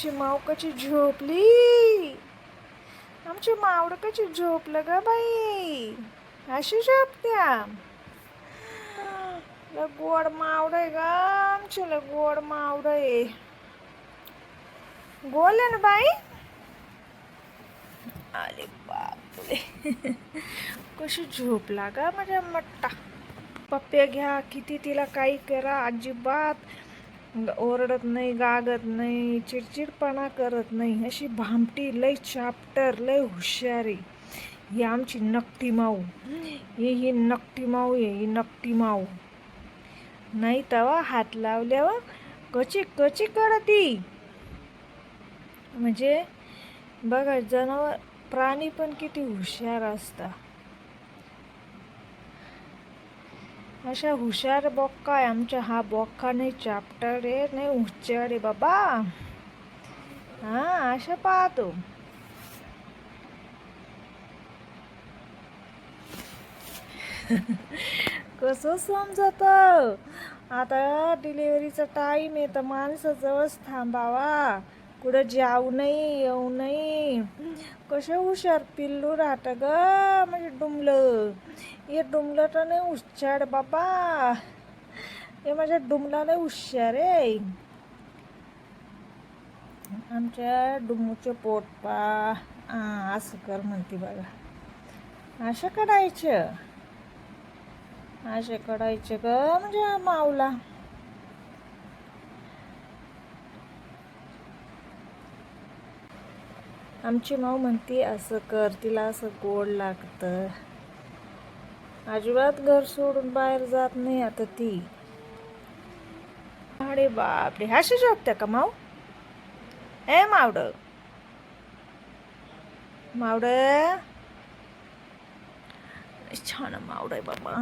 आमची माव कशी झोपली? आमची मावड कशी झोपलं ग बाई? अशी झोपत्या. गोड मावड आहे ग आमची लय गोड मावड आहे. गोल आहे ना बाई. अरे बापरे. कशी झोपला ग माझ्या मट्टा. पप्प्या घ्या किती तिला काही करा अजिबात. ओरडत नाही गागत नाही चिडचिडपणा करत नाही. अशी भामटी लय चाप्टर लय हुशारी. ही आमची नकटी माऊ. ही ही नकटी माऊ आहे ही नकटी माऊ. नाही तवा हात लावल्यावर कची कची करती. म्हणजे बघा जनावर प्राणी पण किती हुशार असतात. अशा हुशार बॉक्का आहे. आमच्या हा बॉक्का नाही चाप्टर रे नाही हुशार रे बाबा. हा अशा पाहतो. कसं समजत? आता डिलिव्हरीचा टाईम आहे तर माणसाजवळच थांबावा. कुठं जाऊ नाही येऊ नाही कसे हुशार पिल्लू राहतं ग म्हणजे डुमलं. हे डुमलं तर नाही हुशार बाबा. हे माझ्या डुमला नाही हुशार आहे. आमच्या डुमूचे पोट पा. आ, असं कर म्हणते बघा असं कडायचं असे काढायचे ग म्हणजे मावला आमची माऊ म्हणते असं कर तिला असं गोड लागतं. अजिबात घर सोडून बाहेर जात नाही आता ती. अरे बापरे अशी झोपत्या का माऊ? ए मावड. मावड. छान मावड आहे बाबा.